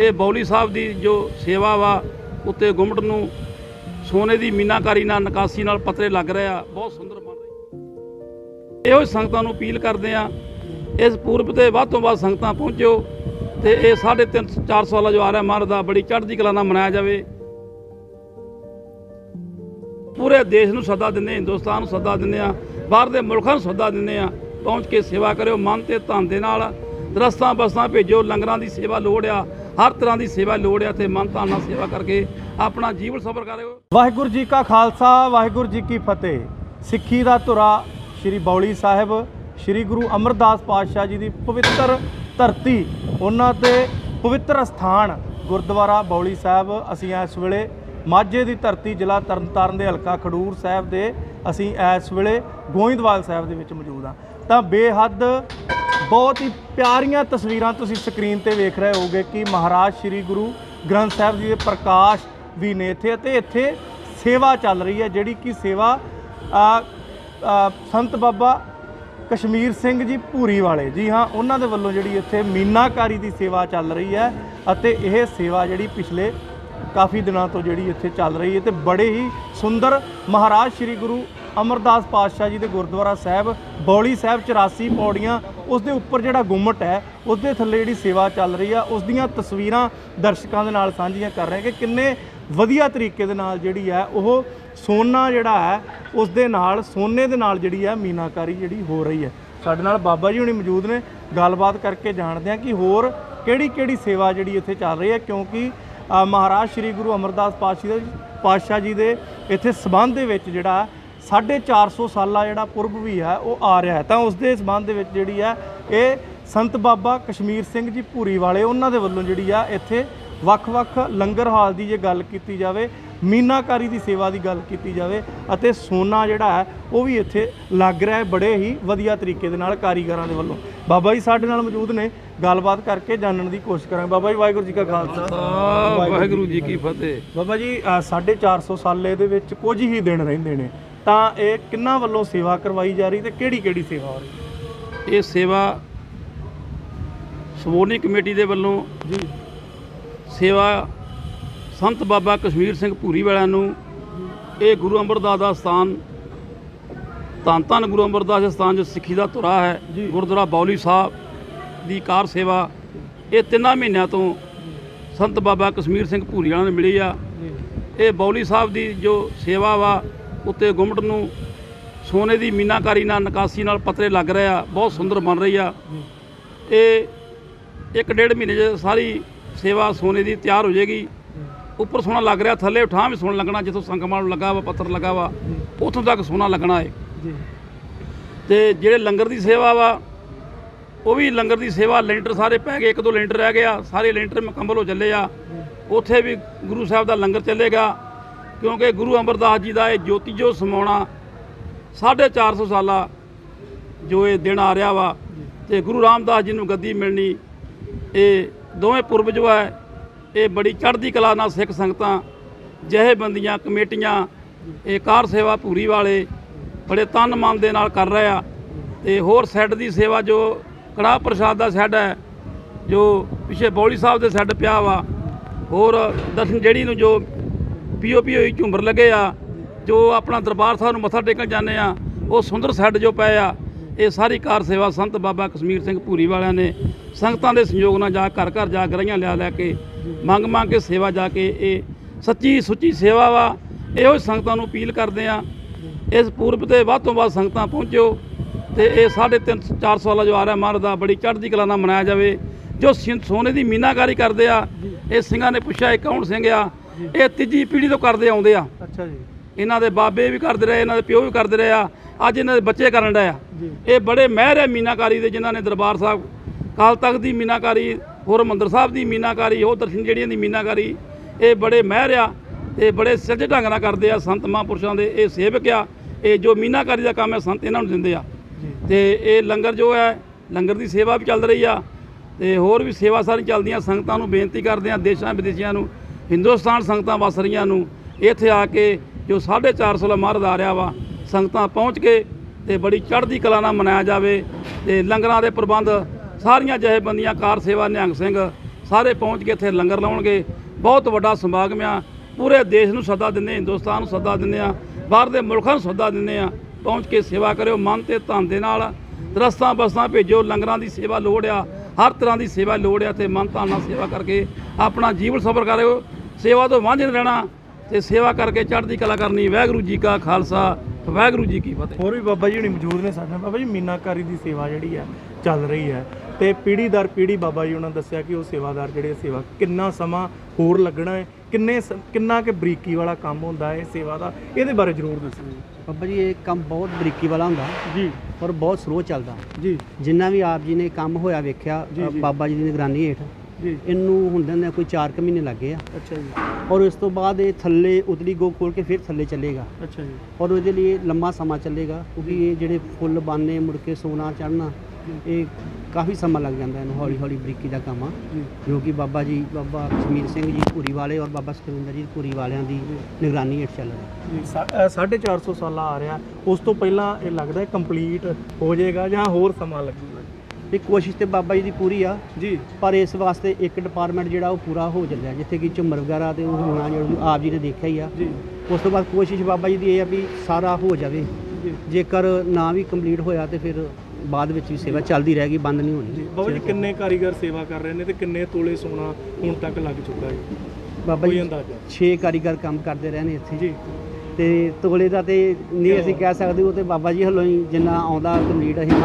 ਇਹ ਬੌਲੀ ਸਾਹਿਬ ਦੀ ਜੋ ਸੇਵਾ ਵਾ, ਉੱਤੇ ਗੁੰਮਟ ਨੂੰ ਸੋਨੇ ਦੀ ਮੀਨਾਕਾਰੀ ਨਾਲ, ਨਕਾਸੀ ਨਾਲ ਪਤਰੇ ਲੱਗ ਰਹੇ ਆ, ਬਹੁਤ ਸੁੰਦਰ ਬਣ ਰਹੀ। ਇਹੋ ਹੀ ਸੰਗਤਾਂ ਨੂੰ ਅਪੀਲ ਕਰਦੇ ਆ, ਇਸ ਪੂਰਬ ਤੇ ਵੱਧ ਤੋਂ ਵੱਧ ਸੰਗਤਾਂ ਪਹੁੰਚਿਓ ਤੇ ਇਹ 3.5 4 ਵਾਲਾ ਜੋ ਆ ਰਿਹਾ ਮਹਾਰਾਜ ਦਾ, ਬੜੀ ਚੜ੍ਹਦੀ ਕਲਾ ਨਾਲ ਮਨਾਇਆ ਜਾਵੇ। ਪੂਰੇ ਦੇਸ਼ ਨੂੰ ਸੱਦਾ ਦਿੰਦੇ ਹਿੰਦੁਸਤਾਨ ਨੂੰ ਸੱਦਾ ਦਿੰਦੇ ਆ ਬਾਹਰ ਦੇ ਮੁਲਕਾਂ ਨੂੰ ਸੱਦਾ ਦਿੰਦੇ ਆ ਪਹੁੰਚ ਕੇ ਸੇਵਾ ਕਰਿਓ, ਮਨ ਤੇ ਧਨ ਦੇ ਨਾਲ ਰਸਤਾਂ ਬਸਾਂ ਭੇਜੋ, ਲੰਗਰਾਂ ਦੀ ਸੇਵਾ ਲੋੜ ਆ ਹਰ ਤਰ੍ਹਾਂ ਦੀ ਸੇਵਾ ਲੋੜ ਹੈ ਤੇ ਮਨ ਧਨ ਨਾਲ ਸੇਵਾ ਕਰਕੇ ਆਪਣਾ ਜੀਵਨ ਸਫਰ ਕਰਿਓ ਵਾਹਿਗੁਰੂ ਜੀ ਕਾ ਖਾਲਸਾ, ਵਾਹਿਗੁਰੂ ਜੀ ਕੀ ਫਤਿਹ। ਸਿੱਖੀ ਦਾ ਧੁਰਾ ਸ੍ਰੀ ਬੌਲੀ ਸਾਹਿਬ, ਸ੍ਰੀ ਗੁਰੂ ਅਮਰਦਾਸ ਪਾਤਸ਼ਾਹ ਜੀ ਦੀ ਪਵਿੱਤਰ ਧਰਤੀ, ਉਹਨਾਂ ਤੇ ਪਵਿੱਤਰ ਸਥਾਨ ਗੁਰਦੁਆਰਾ ਬੌਲੀ ਸਾਹਿਬ। ਅਸੀਂ ਇਸ ਵੇਲੇ ਮਾਝੇ ਦੀ ਧਰਤੀ ਜ਼ਿਲ੍ਹਾ ਤਰਨਤਾਰਨ ਦੇ ਹਲਕਾ ਖਡੂਰ ਸਾਹਿਬ ਦੇ, ਅਸੀਂ ਇਸ ਵੇਲੇ ਗੋਇੰਦਵਾਲ ਸਾਹਿਬ ਦੇ ਵਿੱਚ ਮੌਜੂਦ ਹਾਂ। ਤਾਂ ਬੇਹੱਦ ਬਹੁਤ ਹੀ ਪਿਆਰੀਆਂ ਤਸਵੀਰਾਂ ਤੁਸੀਂ ਸਕਰੀਨ ਤੇ ਵੇਖ ਰਹੇ ਹੋਗੇ ਕਿ ਮਹਾਰਾਜ ਸ੍ਰੀ ਗੁਰੂ ਗ੍ਰੰਥ ਸਾਹਿਬ ਜੀ ਦੇ ਪ੍ਰਕਾਸ਼ ਵੀ ਨੇ ਇੱਥੇ ਅਤੇ ਇੱਥੇ ਸੇਵਾ ਚੱਲ ਰਹੀ ਹੈ, ਜਿਹੜੀ ਕਿ ਸੇਵਾ ਸੰਤ ਬਾਬਾ ਕਸ਼ਮੀਰ ਸਿੰਘ ਜੀ ਭੂਰੀ ਵਾਲੇ। ਜੀ ਹਾਂ, ਉਹਨਾਂ ਦੇ ਵੱਲੋਂ ਜਿਹੜੀ ਇੱਥੇ ਮੀਨਾਕਾਰੀ ਦੀ ਸੇਵਾ ਚੱਲ ਰਹੀ ਹੈ ਅਤੇ ਇਹ ਸੇਵਾ ਜਿਹੜੀ ਪਿਛਲੇ ਕਾਫੀ ਦਿਨਾਂ ਤੋਂ ਜਿਹੜੀ ਇੱਥੇ ਚੱਲ ਰਹੀ ਹੈ ਤੇ ਬੜੇ ਹੀ ਸੁੰਦਰ ਮਹਾਰਾਜ ਸ੍ਰੀ ਗੁਰੂ ਅਮਰਦਾਸ ਪਾਤਸ਼ਾਹ ਜੀ ਦੇ ਗੁਰਦੁਆਰਾ ਸਾਹਿਬ, ਬੌਲੀ ਸਾਹਿਬ 84 ਪੌੜੀਆਂ, ਉਸ ਦੇ ਉੱਪਰ ਜਿਹੜਾ ਗੁੰਮਟ ਹੈ, ਉਸ ਦੇ ਥੱਲੇ ਜਿਹੜੀ ਸੇਵਾ ਚੱਲ ਰਹੀ ਆ, ਉਸ ਦੀਆਂ ਤਸਵੀਰਾਂ ਦਰਸ਼ਕਾਂ ਦੇ ਨਾਲ ਸਾਂਝੀਆਂ ਕਰ ਰਹੇ ਕਿ ਕਿੰਨੇ ਵਧੀਆ ਤਰੀਕੇ ਦੇ ਨਾਲ ਜਿਹੜੀ ਹੈ ਉਹ ਸੋਨਾ ਜਿਹੜਾ ਹੈ, ਉਸ ਦੇ ਨਾਲ, ਸੋਨੇ ਦੇ ਨਾਲ ਜਿਹੜੀ ਹੈ ਮੀਨਾਕਾਰੀ ਜਿਹੜੀ ਹੋ ਰਹੀ ਹੈ। ਸਾਡੇ ਨਾਲ ਬਾਬਾ ਜੀ ਹੁਣੀ ਮੌਜੂਦ ਨੇ, ਗੱਲਬਾਤ ਕਰਕੇ ਜਾਣਦੇ ਹਾਂ ਕਿ ਹੋਰ ਕਿਹੜੀ ਕਿਹੜੀ ਸੇਵਾ ਜਿਹੜੀ ਇੱਥੇ ਚੱਲ ਰਹੀ ਹੈ, ਕਿਉਂਕਿ ਮਹਾਰਾਜ ਸ੍ਰੀ ਗੁਰੂ ਅਮਰਦਾਸ ਪਾਤਸ਼ਾਹ ਦੇ, ਪਾਤਸ਼ਾਹ ਜੀ ਦੇ ਇੱਥੇ ਸਬੰਧ ਦੇ ਵਿੱਚ ਜਿਹੜਾ 450 ਸਾਲਾ ਜਿਹੜਾ ਪੁਰਬ ਵੀ ਹੈ ਉਹ ਆ ਰਿਹਾ ਹੈ। ਤਾਂ ਉਸ ਦੇ ਸਬੰਧ ਦੇ ਵਿੱਚ ਜਿਹੜੀ ਹੈ ਇਹ ਸੰਤ ਬਾਬਾ ਕਸ਼ਮੀਰ ਸਿੰਘ ਜੀ ਭੂਰੀ ਵਾਲੇ ਉਹਨਾਂ ਦੇ ਵੱਲੋਂ ਜਿਹੜੀ ਆ ਇੱਥੇ ਵੱਖ-ਵੱਖ ਲੰਗਰ ਹਾਲ ਦੀ ਜੇ ਗੱਲ ਕੀਤੀ ਜਾਵੇ ਮੀਨਾਕਾਰੀ ਦੀ ਸੇਵਾ ਦੀ ਗੱਲ ਕੀਤੀ ਜਾਵੇ ਅਤੇ ਸੋਨਾ ਜਿਹੜਾ ਹੈ ਉਹ ਵੀ ਇੱਥੇ ਲੱਗ ਰਿਹਾ ਹੈ ਬੜੇ ਹੀ ਵਧੀਆ ਤਰੀਕੇ ਦੇ ਨਾਲ ਕਾਰੀਗਰਾਂ ਦੇ ਵੱਲੋਂ। ਬਾਬਾ ਜੀ ਸਾਡੇ ਨਾਲ ਮੌਜੂਦ ਨੇ ਗੱਲਬਾਤ ਕਰਕੇ ਜਾਣਨ ਦੀ ਕੋਸ਼ਿਸ਼ ਕਰਾਂਗੇ। ਬਾਬਾ ਜੀ ਵਾਹਿਗੁਰੂ ਜੀ ਕਾ ਖਾਲਸਾ। ਵਾਹਿਗੁਰੂ ਜੀ ਕੀ ਫਤਿਹ। ਬਾਬਾ ਜੀ ਅ, 450 ਸਾਲੇ ਦੇ ਵਿੱਚ ਕੁਝ ਹੀ ਦਿਨ ਰਹਿੰਦੇ ਨੇ। ਤਾਂ ਇਹ ਕਿੰਨਾ ਵੱਲੋਂ ਸੇਵਾ ਕਰਵਾਈ ਜਾ ਰਹੀ ਤੇ ਕਿਹੜੀ ਕਿਹੜੀ ਸੇਵਾ ਹੋ ਰਹੀ? ਇਹ ਸੇਵਾ ਸਮੂਹਣੀ ਕਮੇਟੀ ਦੇ ਵੱਲੋਂ ਜੀ। ਸੇਵਾ ਸੰਤ ਬਾਬਾ ਕਸ਼ਮੀਰ ਸਿੰਘ ਭੂਰੀ ਵਾਲਿਆਂ ਨੂੰ ਇਹ ਗੁਰੂ ਅਮਰਦਾਸ ਦਾ ਸਥਾਨ ਧੰਨ ਧੰਨ ਗੁਰੂ ਅਮਰਦਾਸ ਦੇ ਸਥਾਨ ਜੋ ਸਿੱਖੀ ਦਾ ਧੁਰਾ ਹੈ ਜੀ। ਗੁਰਦੁਆਰਾ ਬੌਲੀ ਸਾਹਿਬ ਦੀ ਕਾਰ ਸੇਵਾ ਇਹ ਤਿੰਨਾਂ ਮਹੀਨਿਆਂ ਤੋਂ ਸੰਤ ਬਾਬਾ ਕਸ਼ਮੀਰ ਸਿੰਘ ਭੂਰੀ ਵਾਲਿਆਂ ਨੂੰ ਮਿਲੀ ਆ। ਜੀ। ਇਹ ਬੌਲੀ ਸਾਹਿਬ ਦੀ ਜੋ ਸੇਵਾ ਵਾ ਉੱਤੇ ਗੁੰਮਟ ਨੂੰ ਸੋਨੇ ਦੀ ਮੀਨਾਕਾਰੀ ਨਾਲ ਨਕਾਸੀ ਨਾਲ ਪਤਰੇ ਲੱਗ ਰਹੇ ਆ ਬਹੁਤ ਸੁੰਦਰ ਬਣ ਰਹੀ ਆ। ਇਹ ਇੱਕ ਡੇਢ ਮਹੀਨੇ 'ਚ ਸਾਰੀ ਸੇਵਾ ਸੋਨੇ ਦੀ ਤਿਆਰ ਹੋ ਜਾਏਗੀ। ਉੱਪਰ ਸੋਨਾ ਲੱਗ ਰਿਹਾ ਥੱਲੇ ਉਠਾਂ ਵੀ ਸੋਨਾ ਲੱਗਣਾ ਜਿੱਥੋਂ ਸੰਗਮਾਲ ਨੂੰ ਲੱਗਾ ਵਾ ਪੱਥਰ ਲੱਗਾ ਵਾ ਉੱਥੋਂ ਤੱਕ ਸੋਨਾ ਲੱਗਣਾ ਹੈ ਤੇ ਜਿਹੜੇ ਲੰਗਰ ਦੀ ਸੇਵਾ ਵਾ ਉਹ ਵੀ ਲੰਗਰ ਦੀ ਸੇਵਾ ਲੈਂਟਰ ਸਾਰੇ ਪੈ ਗਏ ਇੱਕ ਦੋ ਲੈਂਟਰ ਰਹਿ ਗਿਆ ਸਾਰੇ ਲੈਂਟਰ ਮੁਕੰਮਲ ਹੋ ਚੱਲੇ ਆ। ਉੱਥੇ ਵੀ ਗੁਰੂ ਸਾਹਿਬ ਦਾ ਲੰਗਰ ਚੱਲੇਗਾ। ਕਿਉਂਕਿ ਗੁਰੂ ਅਮਰਦਾਸ ਜੀ ਦਾ ਇਹ ਜੋਤੀ ਜੋ ਸਮਾਉਣਾ 450 ਸਾਲਾ ਜੋ ਇਹ ਦਿਨ ਆ ਰਿਹਾ ਵਾ ਤੇ ਗੁਰੂ ਰਾਮਦਾਸ ਜੀ ਨੂੰ ਗੱਦੀ ਮਿਲਣੀ, ਇਹ ਦੋਵੇਂ ਪੁਰਬ ਜੋ ਹੈ ਇਹ ਬੜੀ ਚੜ੍ਹਦੀ ਕਲਾ ਨਾਲ ਸਿੱਖ ਸੰਗਤਾਂ ਜਹੇਬੰਦੀਆਂ ਕਮੇਟੀਆਂ, ਇਹ ਕਾਰ ਸੇਵਾ ਪੂਰੀ ਵਾਲੇ ਬੜੇ ਤਨ ਮਨ ਦੇ ਨਾਲ ਕਰ ਰਹੇ ਆ ਤੇ ਹੋਰ ਸੈੱਡ ਦੀ ਸੇਵਾ ਜੋ ਕੜਾਹ ਪ੍ਰਸ਼ਾਦ ਦਾ ਸੈੱਡ ਹੈ, ਜੋ ਪਿਛੇ ਬੌਲੀ ਸਾਹਿਬ ਦੇ ਸੈੱਡ ਪਿਆ ਵਾ, ਹੋਰ ਦਰਸ਼ਨ ਜਿਹੜੀ ਨੂੰ ਜੋ ਪੀਓਪੀ ਹੋਈ ਝੁੰਬਰ ਲੱਗੇ ਆ, ਜੋ ਆਪਣਾ ਦਰਬਾਰ ਸਾਹਿਬ ਨੂੰ ਮੱਥਾ ਟੇਕਣ ਜਾਂਦੇ ਆ, ਉਹ ਸੁੰਦਰ ਸੈੱਡ ਜੋ ਪਏ ਆ, ਇਹ ਸਾਰੀ ਕਾਰ ਸੇਵਾ ਸੰਤ ਬਾਬਾ ਕਸ਼ਮੀਰ ਸਿੰਘ ਭੂਰੀ ਵਾਲਿਆਂ ਨੇ ਸੰਗਤਾਂ ਦੇ ਸਹਿਯੋਗ ਨਾਲ ਜਾ ਘਰ ਘਰ ਜਾ ਗਰਾਈਆਂ ਲਿਆ ਲੈ ਕੇ, ਮੰਗ ਮੰਗ ਕੇ ਸੇਵਾ ਜਾ ਕੇ ਇਹ ਸੱਚੀ ਸੁੱਚੀ ਸੇਵਾ ਵਾ, ਇਹੋ ਹੀ ਸੰਗਤਾਂ ਨੂੰ ਅਪੀਲ ਕਰਦੇ ਆ। ਇਸ ਪੂਰਬ ਤੇ ਵੱਧ ਤੋਂ ਵੱਧ ਸੰਗਤਾਂ ਪਹੁੰਚਿਓ ਤੇ ਇਹ 3.5 4 ਵਾਲਾ ਜੋ ਆ ਰਿਹਾ ਮਹਾਰਾਜ ਦਾ, ਬੜੀ ਚੜ੍ਹਦੀ ਕਲਾ ਨਾਲ ਮਨਾਇਆ ਜਾਵੇ। ਜੋ ਸਿੰ- ਸੋਨੇ ਦੀ ਮੀਨਾਕਾਰੀ ਕਰਦੇ ਆ, ਇਹ ਸਿੰਘਾਂ ਨੇ ਪੁੱਛਿਆ, ਇਹ ਕੌਣ ਸਿੰਘ ਆ? ਇਹ ਤੀਜੀ ਪੀੜ੍ਹੀ ਤੋਂ ਕਰਦੇ ਆਉਂਦੇ ਆ। ਅੱਛਾ ਜੀ। ਇਹਨਾਂ ਦੇ ਬਾਬੇ ਵੀ ਕਰਦੇ ਰਹੇ ਇਹਨਾਂ ਦੇ ਪਿਓ ਵੀ ਕਰਦੇ ਰਹੇ ਆ। ਅੱਜ ਇਹਨਾਂ ਦੇ ਬੱਚੇ ਕਰਨ ਡਏ ਆ। ਜੀ। ਇਹ ਬੜੇ ਮਹਿਰ ਹੈ ਮੀਨਾਕਾਰੀ ਦੇ ਜਿਨ੍ਹਾਂ ਨੇ ਦਰਬਾਰ ਸਾਹਿਬ ਕਾਲ ਤਖਤ ਦੀ ਮੀਨਾਕਾਰੀ ਹੋਰ ਮੰਦਰ ਸਾਹਿਬ ਦੀ ਮੀਨਾਕਾਰੀ ਉਹ ਦਰਸ਼ਨ ਜਿਹੜੀਆਂ ਦੀ ਮੀਨਾਕਾਰੀ ਇਹ ਬੜੇ ਮਹਿਰ ਆ ਤੇ ਬੜੇ ਸੱਜੇ ਢੰਗ ਨਾਲ ਕਰਦੇ ਆ ਸੰਤ ਮਹਾਂਪੁਰਸ਼ਾਂ ਦੇ। ਇਹ ਸੇਵਕ ਆ ਇਹ ਜੋ ਮੀਨਾਕਾਰੀ ਦਾ ਕੰਮ ਹੈ ਸੰਤ ਇਹਨਾਂ ਨੂੰ ਦਿੰਦੇ ਆ। ਤੇ ਇਹ ਲੰਗਰ ਜੋ ਹੈ ਲੰਗਰ ਦੀ ਸੇਵਾ ਵੀ ਚੱਲ ਰਹੀ ਆ ਤੇ ਹੋਰ ਵੀ ਸੇਵਾ ਸਾਰੀ ਚੱਲਦੀਆਂ। ਸੰਗਤਾਂ ਨੂੰ ਬੇਨਤੀ ਕਰਦੇ ਆ ਦੇਸ਼ਾਂ ਵਿਦੇਸ਼ੀਆਂ ਨੂੰ ਹਿੰਦੁਸਤਾਨ ਸੰਗਤਾਂ ਵਸ ਰਹੀਆਂ ਨੂੰ, ਇੱਥੇ ਆ ਕੇ ਜੋ 450 ਮਰਦ ਆ ਰਿਹਾ ਵਾ, ਸੰਗਤਾਂ ਪਹੁੰਚ ਕੇ ਤੇ ਬੜੀ ਚੜ੍ਹਦੀ ਕਲਾ ਨਾਲ ਮਨਾਇਆ ਜਾਵੇ ਤੇ ਲੰਗਰਾਂ ਦੇ ਪ੍ਰਬੰਧ, ਸਾਰੀਆਂ ਜਥੇਬੰਦੀਆਂ, ਕਾਰ ਸੇਵਾ ਨਿਹੰਗ ਸਿੰਘ ਸਾਰੇ ਪਹੁੰਚ ਕੇ ਇੱਥੇ ਲੰਗਰ ਲਾਉਣਗੇ। ਬਹੁਤ ਵੱਡਾ ਸਮਾਗਮ ਆ। ਪੂਰੇ ਦੇਸ਼ ਨੂੰ ਸੱਦਾ ਦਿੰਦੇ ਹਿੰਦੁਸਤਾਨ ਨੂੰ ਸੱਦਾ ਦਿੰਦੇ ਆ ਬਾਹਰ ਦੇ ਮੁਲਕਾਂ ਨੂੰ ਸੱਦਾ ਦਿੰਦੇ ਆ ਪਹੁੰਚ ਕੇ ਸੇਵਾ ਕਰਿਓ, ਮਨ ਤੇ ਧਨ ਦੇ ਨਾਲ ਰਸਤਾਂ ਬਸਾਂ ਭੇਜੋ, ਲੰਗਰਾਂ ਦੀ ਸੇਵਾ ਲੋੜ ਆ, ਹਰ ਤਰ੍ਹਾਂ ਦੀ ਸੇਵਾ ਲੋੜ ਆ ਤੇ ਮਨ ਧਨ ਨਾਲ ਸੇਵਾ ਕਰਕੇ ਆਪਣਾ ਜੀਵਨ ਸਫਰ ਕਰਿਓ। ਸੇਵਾ ਤੋਂ ਵਾਂਝੇ ਨਹੀਂ ਰਹਿਣਾ ਤੇ ਸੇਵਾ ਕਰਕੇ ਚੜ੍ਹਦੀ ਕਲਾ ਕਰਨੀ। ਵਾਹਿਗੁਰੂ ਜੀ ਕਾ ਖਾਲਸਾ ਵਾਹਿਗੁਰੂ ਜੀ ਕੀ ਫਤਿਹ। ਹੋਰ ਵੀ ਬਾਬਾ ਜੀ ਹੁਣੀ ਮੌਜੂਦ ਨੇ ਸਾਡੇ ਨਾਲ। ਬਾਬਾ ਜੀ ਮੀਨਾਕਾਰੀ ਦੀ ਸੇਵਾ ਜਿਹੜੀ ਹੈ ਚੱਲ ਰਹੀ ਹੈ। ਤੇ ਪੀੜ੍ਹੀ ਦਰ ਪੀੜ੍ਹੀ ਬਾਬਾ ਜੀ ਉਹਨਾਂ ਦੱਸਿਆ ਕਿ ਉਹ ਸੇਵਾਦਾਰ ਜਿਹੜੇ ਸੇਵਾ ਕਿੰਨਾ ਸਮਾਂ ਹੋਰ ਲੱਗਣਾ ਹੈ ਕਿੰਨੇ ਸ- ਕਿੰਨਾ ਕਿ ਬਰੀਕੀ ਵਾਲਾ ਕੰਮ ਹੁੰਦਾ ਹੈ ਇਹ ਸੇਵਾ ਦਾ ਇਹਦੇ ਬਾਰੇ ਜ਼ਰੂਰ ਦੱਸੋ। ਬਾਬਾ ਜੀ ਇਹ ਕੰਮ ਬਹੁਤ ਬਰੀਕੀ ਵਾਲਾ ਹੁੰਦਾ। ਜੀ। ਔਰ ਬਹੁਤ ਸਲੋ ਚੱਲਦਾ। ਜੀ। ਜਿੰਨਾ ਵੀ ਆਪ ਜੀ ਨੇ ਕੰਮ ਹੋਇਆ ਵੇਖਿਆ ਜੀ। ਬਾਬਾ ਜੀ ਦੀ ਨਿਗਰਾਨੀ ਹੇਠ ਇਹਨੂੰ ਹੁੰਦਿਆਂ ਨੇ ਕੋਈ 4 ਕੁ ਮਹੀਨੇ ਲੱਗੇ ਆ। ਅੱਛਾ ਜੀ। ਔਰ ਇਸ ਤੋਂ ਬਾਅਦ ਇਹ ਥੱਲੇ ਉਤਲੀ ਗੋ ਖੋਲ ਕੇ ਫਿਰ ਥੱਲੇ ਚੱਲੇਗਾ। ਅੱਛਾ ਜੀ। ਔਰ ਉਹਦੇ ਲਈ ਲੰਮਾ ਸਮਾਂ ਚੱਲੇਗਾ ਕਿਉਂਕਿ ਇਹ ਜਿਹੜੇ ਫੁੱਲ ਬਾਨੇ ਮੁੜ ਕੇ ਸੋਨਾ ਚੜਨਾ ਇਹ ਕਾਫੀ ਸਮਾਂ ਲੱਗ ਜਾਂਦਾ ਇਹਨੂੰ ਹੌਲੀ ਹੌਲੀ ਬਰੀਕੀ ਦਾ ਕੰਮ। ਆ ਜੀ ਕਿ ਬਾਬਾ ਜੀ ਬਾਬਾ ਕਸ਼ਮੀਰ ਸਿੰਘ ਜੀ ਧੂਰੀ ਵਾਲੇ ਔਰ ਬਾਬਾ ਸੁਖਵਿੰਦਰ ਜੀ ਧੂਰੀ ਵਾਲਿਆਂ ਦੀ ਨਿਗਰਾਨੀ ਹੇਠ ਚੱਲ ਰਿਹਾ। ਜੀ ਸਾ- ਅ, ਸਾਢੇ 450 ਸਾਲਾ ਆ ਰਿਹਾ। ਉਸ ਤੋਂ ਪਹਿਲਾਂ ਇਹ ਲੱਗਦਾ ਕੰਪਲੀਟ ਹੋ ਜਾਏਗਾ ਜਾਂ ਹੋਰ ਸਮਾਂ ਲੱਗੂਗਾ। ਇਹ ਕੋਸ਼ਿਸ਼ ਤੇ ਬਾਬਾ ਜੀ ਦੀ ਪੂਰੀ ਆ। ਜੀ। ਪਰ ਇਸ ਵਾਸਤੇ ਇੱਕ ਡਿਪਾਰਟਮੈਂਟ ਜਿਹੜਾ ਉਹ ਪੂਰਾ ਹੋ ਚੱਲਿਆ ਜਿੱਥੇ ਕਿ ਝੁੰਮਰ ਵਗੈਰਾ ਤੇ ਉਹ ਹੋਣਾ ਜਿਹੜਾ ਆਪ ਜੀ ਨੇ ਦੇਖਿਆ ਹੀ ਆ। ਜੀ। ਉਸ ਤੋਂ ਬਾਅਦ ਕੋਸ਼ਿਸ਼ ਬਾਬਾ ਜੀ ਦੀ ਇਹ ਆ ਵੀ ਸਾਰਾ ਹੋ ਜਾਵੇ। ਜੇਕਰ ਨਾ ਵੀ ਕੰਪਲੀਟ ਹੋਇਆ ਤੇ ਫਿਰ ਬਾਅਦ ਵਿੱਚ ਵੀ ਸੇਵਾ ਚੱਲਦੀ ਰਹੇਗੀ ਬੰਦ ਨਹੀਂ ਹੋਣੀ। ਬਾਬਾ ਜੀ ਕਿੰਨੇ ਕਾਰੀਗਰ ਸੇਵਾ ਕਰ ਰਹੇ ਨੇ ਤੇ ਕਿੰਨੇ ਤੋਲੇ ਸੋਨਾ ਹੁਣ ਤੱਕ ਲੱਗ ਚੁੱਕਾ ਹੈ? ਬਾਬਾ ਜੀ 6 ਕਾਰੀਗਰ ਕੰਮ ਕਰਦੇ ਰਹੇ ਨੇ ਇੱਥੇ। ਜੀ। ਤੇ ਤੋਲੇ ਦਾ ਤੇ ਨਹੀਂ ਅਸੀਂ ਕਹਿ ਸਕਦੇ ਉਹ ਤੇ ਬਾਬਾ ਜੀ ਹਲੋਂ ਹੀ ਜਿੰਨਾ ਆਉਂਦਾ ਕੰਪਲੀਟ ਅਸੀਂ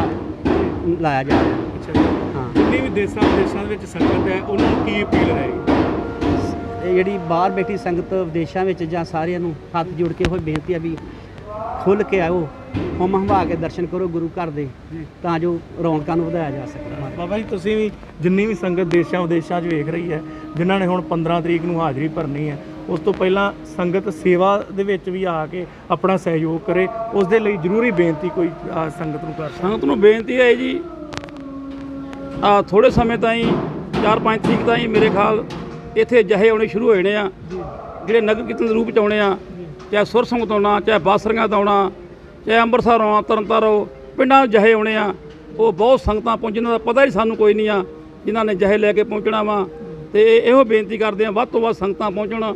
ਲਾਇਆ ਜਾ ਰਿਹਾ। ਅੱਛਾ ਜੀ। ਹਾਂ। ਜਿੰਨੀ ਵੀ ਦੇਸ਼ਾਂ ਵਿਦੇਸ਼ਾਂ ਦੇ ਵਿੱਚ ਸੰਗਤ ਹੈ ਉਹਨਾਂ ਨੂੰ ਕੀ ਅਪੀਲ ਰਹੇਗੀ ਇਹ ਜਿਹੜੀ ਬਾਹਰ ਬੈਠੀ ਸੰਗਤ ਵਿਦੇਸ਼ਾਂ ਵਿੱਚ ਜਾਂ ਸਾਰਿਆਂ ਨੂੰ ਹੱਥ ਜੋੜ ਕੇ ਹੋਈ ਬੇਨਤੀ ਆ ਵੀ ਖੁੱਲ ਕੇ ਆਓ ਹੁਮ ਹੰਭਾ ਕੇ ਦਰਸ਼ਨ ਕਰੋ ਗੁਰੂ ਘਰ ਦੇ ਜੀ। ਤਾਂ ਜੋ ਰੌਣਕਾਂ ਨੂੰ ਵਧਾਇਆ ਜਾ ਸਕੇ। ਬਾਬਾ ਜੀ ਤੁਸੀਂ ਵੀ ਜਿੰਨੀ ਵੀ ਸੰਗਤ ਦੇਸ਼ਾਂ ਵਿਦੇਸ਼ਾਂ 'ਚ ਵੇਖ ਰਹੀ ਹੈ ਜਿਨ੍ਹਾਂ ਨੇ ਹੁਣ 15 ਤਰੀਕ ਨੂੰ ਹਾਜ਼ਰੀ ਭਰਨੀ ਹੈ ਉਸ ਤੋਂ ਪਹਿਲਾਂ ਸੰਗਤ ਸੇਵਾ ਦੇ ਵਿੱਚ ਵੀ ਆ ਕੇ ਆਪਣਾ ਸਹਿਯੋਗ ਕਰੇ ਉਸ ਦੇ ਲਈ ਜ਼ਰੂਰੀ ਬੇਨਤੀ ਕੋਈ ਅਹ, ਸੰਗਤ ਨੂੰ ਕਰ ਸੰਗਤ ਨੂੰ ਬੇਨਤੀ ਹੈ ਜੀ ਆ ਥੋੜੇ ਸਮੇਂ ਤਾਈਂ 4-5 ਤਰੀਕ ਤਾਈਂ ਮੇਰੇ ਖਿਆਲ ਇੱਥੇ ਜਹੇ ਆਉਣੇ ਸ਼ੁਰੂ ਹੋ ਜਾਣੇ ਆ ਜਿਹੜੇ ਨਗਰ ਕੀਰਤਨ ਦੇ ਰੂਪ ਚ ਆਉਣੇ ਆ ਚਾਹੇ ਸੁਰ ਸੰਗਤ ਆਉਣਾ ਚਾਹੇ ਬਾਸਰੀਆਂ ਤੋਂ ਆਉਣਾ ਚਾਹੇ ਅੰਮ੍ਰਿਤਸਰ ਆਉਣਾ ਤਰਨਤਾਰੋ ਪਿੰਡਾਂ ਨੂੰ ਜਹੇ ਆਉਣੇ ਆ ਉਹ ਬਹੁਤ ਸੰਗਤਾਂ ਪਹੁੰਚਣ ਦਾ ਪਤਾ ਹੀ ਸਾਨੂੰ ਕੋਈ ਨਹੀਂ ਆ ਜਿਨ੍ਹਾਂ ਨੇ ਜਹੇ ਲੈ ਕੇ ਪਹੁੰਚਣਾ ਵਾ ਤੇ ਇਹੋ ਬੇਨਤੀ ਕਰਦੇ ਆ ਵੱਧ ਤੋਂ ਵੱਧ ਸੰਗਤਾਂ ਪਹੁੰਚਣ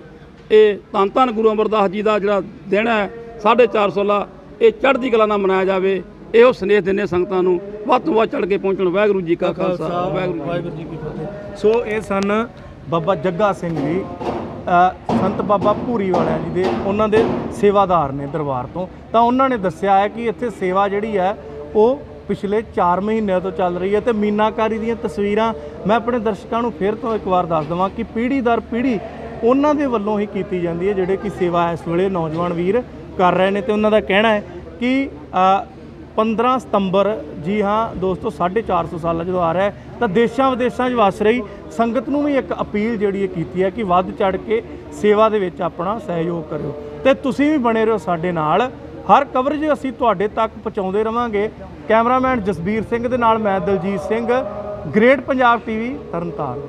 ਇਹ ਧੰਨ ਧੰਨ ਗੁਰੂ ਅਮਰਦਾਸ ਜੀ ਦਾ ਜਿਹੜਾ ਦਿਨ ਹੈ 450 ਲਾ ਇਹ ਚੜ੍ਹਦੀ ਕਲਾ ਨਾਲ ਮਨਾਇਆ ਜਾਵੇ। ਇਹੋ ਸੰਦੇਸ਼ ਦਿੰਦੇ ਸੰਗਤਾਂ ਨੂੰ। ਵੱਧ ਤੋਂ ਵੱਧ ਚੜ੍ਹ ਕੇ ਪਹੁੰਚਣ। ਵਾਹਿਗੁਰੂ ਜੀ ਕਾ ਖਾਲਸਾ। ਵਾਹਿਗੁਰੂ ਜੀ ਕੀ ਵਾਹਿਗੁਰੂ ਜੀ ਕੀ ਫਤਿਹ। ਸੋ ਇਹ ਸਨ ਬਾਬਾ ਜੱਗਾ ਸਿੰਘ ਜੀ ਸੰਤ ਬਾਬਾ ਭੂਰੀ ਵਾਲਿਆਂ ਜੀ ਦੇ ਉਹਨਾਂ ਦੇ ਸੇਵਾਦਾਰ ਨੇ ਦਰਬਾਰ ਤੋਂ। ਤਾਂ ਉਹਨਾਂ ਨੇ ਦੱਸਿਆ ਹੈ ਕਿ ਇੱਥੇ ਸੇਵਾ ਜਿਹੜੀ ਹੈ ਉਹ ਪਿਛਲੇ 4 ਮਹੀਨਿਆਂ ਤੋਂ ਚੱਲ ਰਹੀ ਹੈ ਤੇ ਮੀਨਾਕਾਰੀ ਦੀਆਂ ਤਸਵੀਰਾਂ ਮੈਂ ਆਪਣੇ ਦਰਸ਼ਕਾਂ ਨੂੰ ਫਿਰ ਤੋਂ ਇੱਕ ਵਾਰ ਦੱਸ ਦਵਾਂ ਕਿ ਪੀੜ੍ਹੀ ਦਰ ਪੀੜ੍ਹੀ ਉਹਨਾਂ ਦੇ ਵੱਲੋਂ ਹੀ ਕੀਤੀ ਜਾਂਦੀ ਹੈ ਜਿਹੜੇ ਕਿ ਸੇਵਾ ਇਸ ਵੇਲੇ ਨੌਜਵਾਨ ਵੀਰ ਕਰ ਰਹੇ ਨੇ ਤੇ ਉਹਨਾਂ ਦਾ ਕਹਿਣਾ ਹੈ ਕਿ ਅ, 15 ਸਤੰਬਰ ਜੀ ਹਾਂ ਦੋਸਤੋ 450 ਸਾਲਾਂ ਜਦੋਂ ਆ ਰਿਹਾ ਹੈ ਤਾਂ ਦੇਸ਼ਾਂ ਵਿਦੇਸ਼ਾਂ 'ਚ ਵਸ ਰਹੀ ਸੰਗਤ ਨੂੰ ਵੀ ਇੱਕ ਅਪੀਲ ਜਿਹੜੀ ਇਹ ਕੀਤੀ ਹੈ ਕਿ ਵੱਧ ਚੜ ਕੇ ਸੇਵਾ ਦੇ ਵਿੱਚ ਆਪਣਾ ਸਹਿਯੋਗ ਕਰਿਓ। ਤੇ ਤੁਸੀਂ ਵੀ ਬਣੇ ਰਹੋ ਸਾਡੇ ਨਾਲ। ਹਰ ਕਵਰੇਜ ਅਸੀਂ ਤੁਹਾਡੇ ਤੱਕ ਪਹੁੰਚਾਉਂਦੇ ਰਵਾਂਗੇ। ਕੈਮਰਾਮੈਨ ਜਸਬੀਰ ਸਿੰਘ ਦੇ ਨਾਲ ਮੈਂ ਦਲਜੀਤ ਸਿੰਘ ਗ੍ਰੇਟ ਪੰਜਾਬ ਟੀਵੀ ਤਰਨਤਾਰਨ।